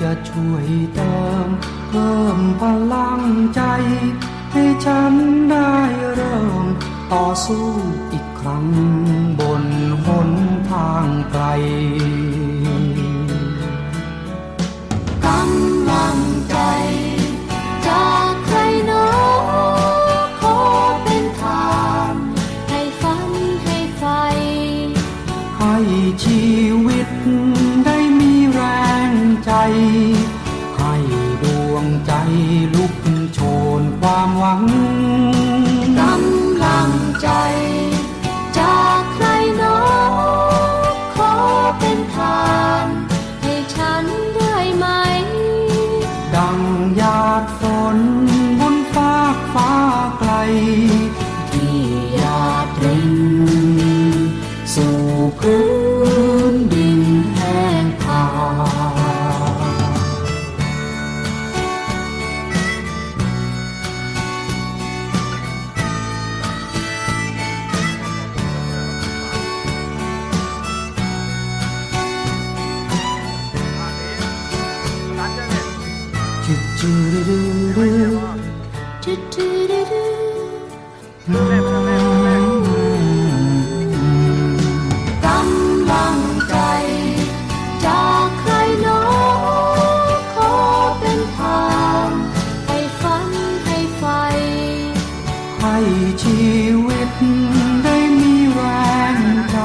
จะช่วยเติม เพิ่มพลังใจ ให้ฉันได้เริ่ม ต่อสู้อีกครั้งบนหนทางไกลกำลังใจจากใครหนอขอเป็นทางให้ฝันให้ไฟ ให้ชีวิตได้มีแรง ใจ ให้ดวงใจลุกโชนความหวังกำลังใจ จากใครหนอขอเป็นทางให้ฉันได้ไหม ดังหยาดฝนบนฟากฟ้าไกล ที่หยาดรินสู่พื้น กำลังใจจากใครหนอขอเป็นทางให้ฝันให้ไฟ ให้ชีวิตได้มีแรงใจ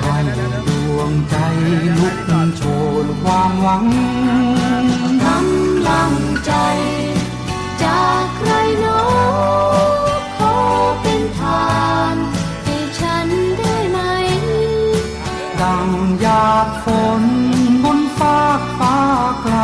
ให้ดวงใจลุกโชนความหวัง ฝนบนฟากฟ้าไกล